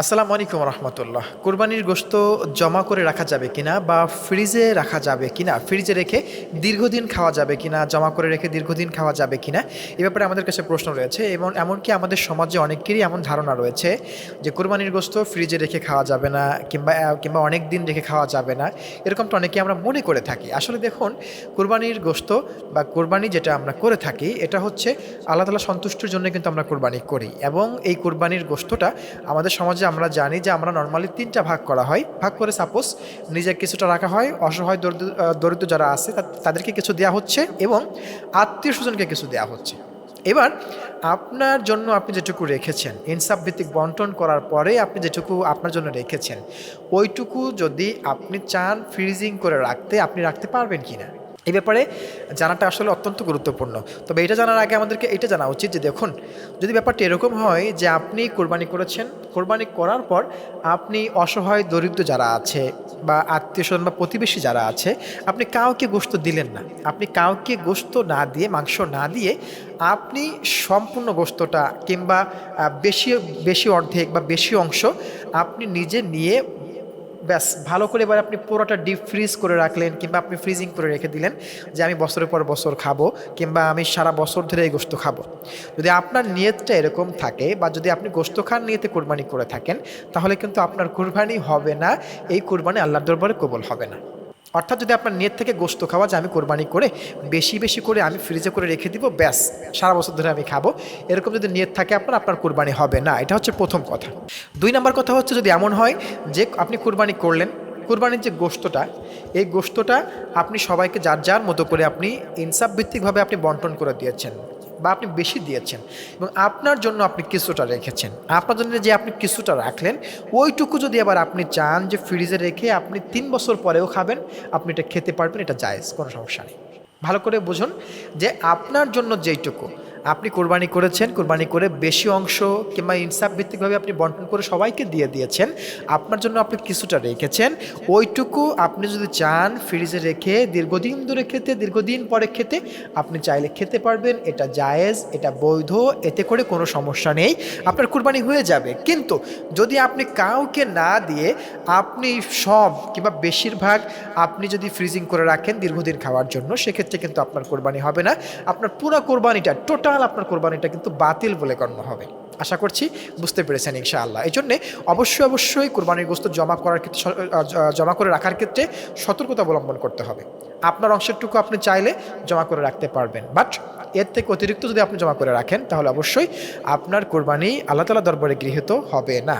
আসসালামু আলাইকুম রহমতুল্লাহ। কোরবানির গোস্ত জমা করে রাখা যাবে কিনা বা ফ্রিজে রাখা যাবে কিনা, ফ্রিজে রেখে দীর্ঘদিন খাওয়া যাবে কিনা, জমা করে রেখে দীর্ঘদিন খাওয়া যাবে কিনা, এ ব্যাপারে আমাদের কাছে প্রশ্ন রয়েছে এবং এমনকি আমাদের সমাজে অনেকেরই এমন ধারণা রয়েছে যে কোরবানির গোশত ফ্রিজে রেখে খাওয়া যাবে না কিংবা কিংবা অনেক দিন রেখে খাওয়া যাবে না। এরকমটা অনেকে আমরা মনে করে থাকি। আসলে দেখুন, কোরবানির গোশত বা কোরবানি যেটা আমরা করে থাকি, এটা হচ্ছে আল্লাহ তালা সন্তুষ্টির জন্য কিন্তু আমরা কোরবানি করি এবং এই কোরবানির গোশতটা আমাদের সমাজে আমরা জানি যে আমরা নর্মালি তিনটা ভাগ করা হয়। ভাগ করে সাপোজ নিজের কিছুটা রাখা হয়, অসহায়, দরিদ্র দরিদ্র যারা আছে তাদেরকে কিছু দেওয়া হচ্ছে এবং আত্মীয় স্বজনকে কিছু দেওয়া হচ্ছে। এবার আপনার জন্য আপনি যেটুকু রেখেছেন, ইনসাফ ভিত্তিক বন্টন করার পরে আপনি যেটুকু আপনার জন্য রেখেছেন, ওইটুকু যদি আপনি চান ফ্রিজিং করে রাখতে, আপনি রাখতে পারবেন কি না এই ব্যাপারে জানাটা আসলে অত্যন্ত গুরুত্বপূর্ণ। তবে এটা জানার আগে আমাদেরকে এটা জানা উচিত যে দেখুন, যদি ব্যাপারটা এরকম হয় যে আপনি কোরবানি করেছেন, কোরবানি করার পর আপনি অসহায়, দরিদ্র যারা আছে বা আত্মীয় স্বজন বা প্রতিবেশী যারা আছে, আপনি কাউকে গোস্ত দিলেন না। আপনি কাউকে গোস্ত না দিয়ে, মাংস না দিয়ে আপনি সম্পূর্ণ গোস্তটা কিংবা বেশি বেশি অর্ধেক বা বেশি অংশ আপনি নিজে নিয়ে ব্যাস, ভালো করে এবার আপনি পুরোটা ডিপ ফ্রিজ করে রাখলেন কিংবা আপনি ফ্রিজিং করে রেখে দিলেন যে আমি বছরের পর বছর খাব কিংবা আমি সারা বছর ধরে এই গোস্ত খাব। যদি আপনার নিয়তটা এরকম থাকে বা যদি আপনি গোস্ত খান নিয়েতে কোরবানি করে থাকেন, তাহলে কিন্তু আপনার কোরবানি হবে না, এই কোরবানি আল্লাহর দরবারে কবল হবে না। অর্থাৎ যদি আপনার নেট থেকে গোস্ত খাওয়া যে আমি কোরবানি করে বেশি বেশি করে আমি ফ্রিজে করে রেখে দিব, ব্যাস, সারা বছর ধরে আমি খাব। এরকম যদি নিয়ত থাকে আপনার আপনার কোরবানি হবে না। এটা হচ্ছে প্রথম কথা। দুই নম্বর কথা হচ্ছে, যদি এমন হয় যে আপনি কোরবানি করলেন, কোরবানির যে গোস্তটা, এই গোস্তটা আপনি সবাইকে যার যার মতো করে আপনি ইনসাফ ভিত্তিকভাবে আপনি বন্টন করে দিয়েছেন। বা আপনি বেশি দিয়েছেন এবং আপনার জন্য আপনি কিছুটা রেখেছেন। আপনার জন্য যে আপনি কিছুটা রাখলেন, ওইটুকু যদি আবার আপনি চান যে ফ্রিজে রেখে আপনি তিন বছর পরেও খাবেন, আপনি এটা খেতে পারবেন, এটা জায়েজ, কোনো সমস্যা নেই। ভালো করে বুঝুন যে আপনার জন্য যেইটুকু আপনি কোরবানি করেছেন, কোরবানি করে বেশি অংশ কিংবা ইনসাফ ভিত্তিকভাবে আপনি বন্টন করে সবাইকে দিয়ে দিয়েছেন, আপনার জন্য আপনি কিছুটা রেখেছেন। ওইটুকু আপনি যদি চান ফ্রিজে রেখে, দীর্ঘদিন ধরে খেতে, দীর্ঘদিন পরে খেতে, আপনি চাইলে খেতে পারবেন, এটা জায়েজ, এটা বৈধ, এতে করে কোনো সমস্যা নেই, আপনার কোরবানি হয়ে যাবে। কিন্তু যদি আপনি কাউকে না দিয়ে আপনি সব কিংবা বেশিরভাগ আপনি যদি ফ্রিজিং করে রাখেন দীর্ঘদিন খাওয়ার জন্য, সেক্ষেত্রে কিন্তু আপনার কোরবানি হবে না। আপনার পুরো কোরবানিটা, টোটাল আপনার কোরবানিটা কিন্তু বাতিল বলে গণ্য হবে। আশা করছি বুঝতে পেরেছেন ইনশাআল্লাহ। এই জন্যে অবশ্যই অবশ্যই কোরবানির গোস্ত জমা করার ক্ষেত্রে জমা করে রাখার ক্ষেত্রে সতর্কতা অবলম্বন করতে হবে। আপনার অংশেরটুকু আপনি চাইলে জমা করে রাখতে পারবেন। বাট এর থেকে অতিরিক্ত যদি আপনি জমা করে রাখেন, তাহলে অবশ্যই আপনার কোরবানি আল্লাহ তালা দরবারে গৃহীত হবে না।